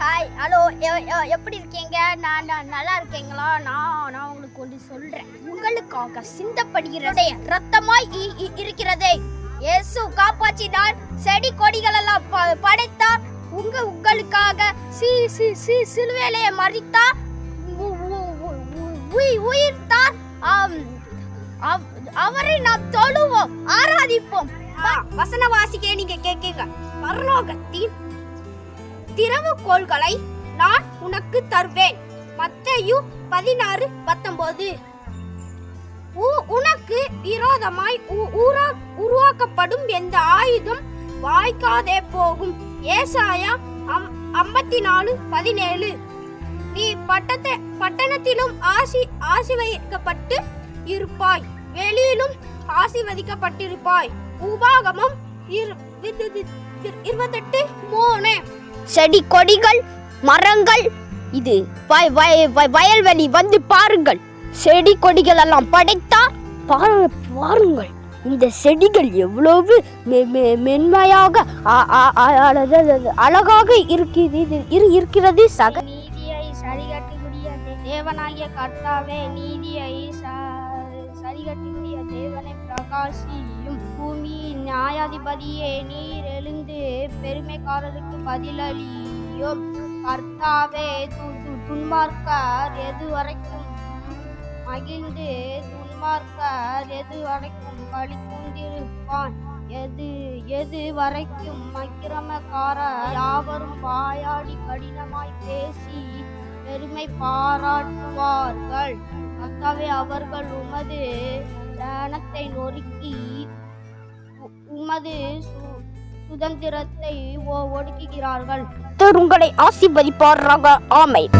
Hi hello எப்படி இருக்கீங்க? நான் நல்லா இருக்கீங்களா? நான் நான் உங்களுக்கு ஒன்று சொல்றேன். உங்களுக்காக சிந்தப்படுகிறதே ரத்தமாய் இ- இ- இருக்கிறதே. இயேசு காப்பாற்றினார். செடி கொடிகள் எல்லாம் ப- படைத்தார். உங்க உங்களுக்காக சி சி சி சிலுவையிலே மறித்தார் உயிர்த்தார். அவ்- அவரை நாம் தொழுவோம் ஆராதிப்போம். வசன வாசிக்க நீங்க கேட்கீங்க. பரலோகத்தின் திறவுகோள்களை நான் உனக்கு தருவேன். மத்தையு பதினாறு பத்தொன்பது. உ- உனக்கு விரோதமாய் உருவாக்கப்படும் எந்த ஆயுதம் வாய்க்காதே போகும். ஏசாயா அம்- ஐம்பத்தி நாலு பதினேழு. நீ பட்டத்தை பட்டணத்திலும் ஆசி ஆசிர்வதிக்கப்பட்டு இருப்பாய். வெளியிலும் ஆசிர்வதிக்கப்பட்டிருப்பாய். உபாகமம் இரு- இருபத்தெட்டு மூ செடி கொடிகள் மரங்கள். இது வய- வயல்வெளி வந்து பாருங்கள். செடி கொடிகள் எல்லாம் படைத்தா பாரு- பாருங்கள். இந்த செடிகள் எவ்வளவு மெ- மெ- மென்மையாக அழகாக இருக்கிறது இரு- இருக்கிறது. சக நீதியை சரிகட்டக்கூடிய தேவனாகிய கர்த்தாவே நீதியை சா சரிகட்டக்கூடிய தேவனை பிரகாசியும் பூமியின் நியாயாதிபதியே நீர் எழுந்து பெருமைக்காரருக்கு பதிலளியும் கர்த்தாவே துன்பார்க்கார் எது வரைக்கும் மகிழ்ந்து துன்பார்க்கார் எது வரைக்கும் களி கொண்டிருப்பான் எது எது வரைக்கும் மக்கிரமக்காரர் யாவரும் வாயாடி கடினமாய் பேசி பெருமை பாராட்டுவார்கள். கர்த்தாவே அவர்கள் உமது ஞானத்தை நொறுக்கி உமது சு- சுதந்திரத்தை ஒடுக்குகிறார்கள். உங்களை ஆசிர்வதிப்பாராக. ஆமை